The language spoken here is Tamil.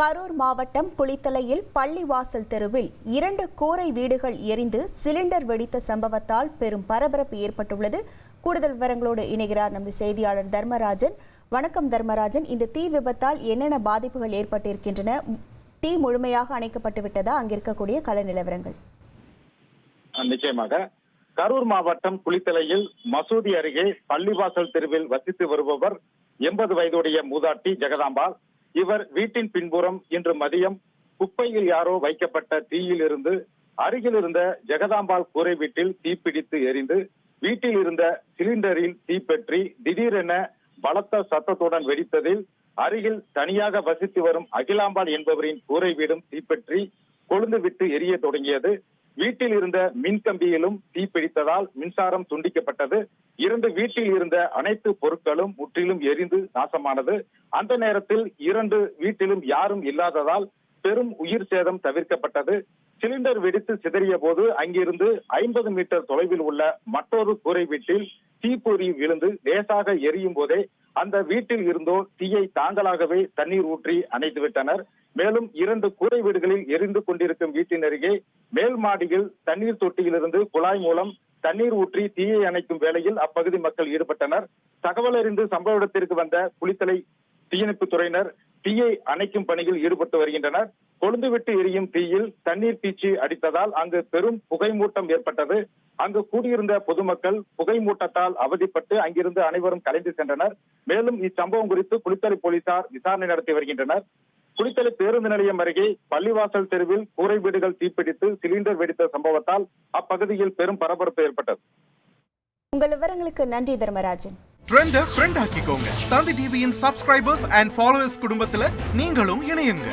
கரூர் மாவட்டம் குளித்தலையில் பள்ளிவாசல் தெருவில் இரண்டு கூரை வீடுகள் எரிந்து சிலிண்டர் வெடித்த சம்பவத்தால் பெரும் பரபரப்பு ஏற்பட்டுள்ளது. கூடுதல் விவரங்களோடு இணைகிறார் நமது செய்தியாளர் தர்மராஜன். வணக்கம் தர்மராஜன். இந்த தீ விபத்தால் என்னென்ன பாதிப்புகள் ஏற்பட்டிருக்கின்றன? தீ முழுமையாக அணைக்கப்பட்டு விட்டதா? அங்கிருக்கக்கூடிய கள நிலவரங்கள். நிச்சயமாக. கரூர் மாவட்டம் குளித்தலையில் மசூதி அருகே பள்ளிவாசல் தெருவில் வசித்து வருபவர் எண்பது வயதுடைய மூதாட்டி ஜெகதாம்பாள் இவர் வீட்டின் பின்புறம் இன்று மதியம் குப்பையில் யாரோ வைக்கப்பட்ட தீயில் இருந்து அருகில் இருந்த ஜெகதாம்பாள் கூரை வீட்டில் தீப்பிடித்து எரிந்து வீட்டில் இருந்த சிலிண்டரில் தீப்பற்றி திடீரென பலத்த சத்தத்துடன் வெடித்ததில் அருகில் தனியாக வசித்து வரும் அகிலாம்பாள் என்பவரின் கூரை வீடும் தீப்பற்றி கொழுந்து விட்டு எரிய தொடங்கியது. வீட்டில் இருந்த மின் கம்பியிலும் தீப்பிடித்ததால் மின்சாரம் துண்டிக்கப்பட்டது. இரண்டு வீட்டில் இருந்த அனைத்து பொருட்களும் முற்றிலும் எரிந்து நாசமானது. அந்த நேரத்தில் இரண்டு வீட்டிலும் யாரும் இல்லாததால் பெரும் உயிர் சேதம் தவிர்க்கப்பட்டது. சிலிண்டர் வெடித்து சிதறிய போது அங்கிருந்து ஐம்பது மீட்டர் தொலைவில் உள்ள மற்றொரு கூரை வீட்டில் தீப்பொறி விழுந்து லேசாக எரியும் போதே அந்த வீட்டில் இருந்தோர் தீயை தாங்களாகவே தண்ணீர் ஊற்றி அணைத்து விட்டனர். மேலும் இரண்டு கூரை வீடுகளில் எரிந்து கொண்டிருக்கும் வீட்டின் அருகே மேல் மாடியில் தண்ணீர் தொட்டியிலிருந்து குழாய் மூலம் தண்ணீர் ஊற்றி தீயை அணைக்கும் வேளையில் அப்பகுதி மக்கள் ஈடுபட்டனர். தகவல் அறிந்து சம்பவ இடத்திற்கு வந்த புலித்தலை தீயணைப்பு துறையினர் தீயை அணைக்கும் பணியில் ஈடுபட்டு வருகின்றனர். கொழுந்து விட்டு எரியும் தீயில் தண்ணீர் பீச்சி அடித்ததால் அங்கு பெரும் புகை மூட்டம் ஏற்பட்டது. அங்கு கூடியிருந்த பொதுமக்கள் புகை மூட்டத்தால் அவதிப்பட்டு அங்கிருந்து அனைவரும் கலைந்து சென்றனர். மேலும் இச்சம்பவம் குறித்து குளித்தலை போலீசார் விசாரணை நடத்தி வருகின்றனர். குளித்தலை பேருந்து நிலையம் அருகே பள்ளிவாசல் தெருவில் கூரை வீடுகள் தீப்பிடித்து சிலிண்டர் வெடித்த சம்பவத்தால் அப்பகுதியில் பெரும் பரபரப்பு ஏற்பட்டது. உங்கள் விவரங்களுக்கு நன்றி தர்மராஜன். ட்ரெண்ட ஃப்ரெண்ட் ஆக்கிக்கோங்க. தந்தி டிவியின் சப்ஸ்கிரைபர்ஸ் அண்ட் ஃபாலோவர்ஸ் குடும்பத்துல நீங்களும் இணையுங்க.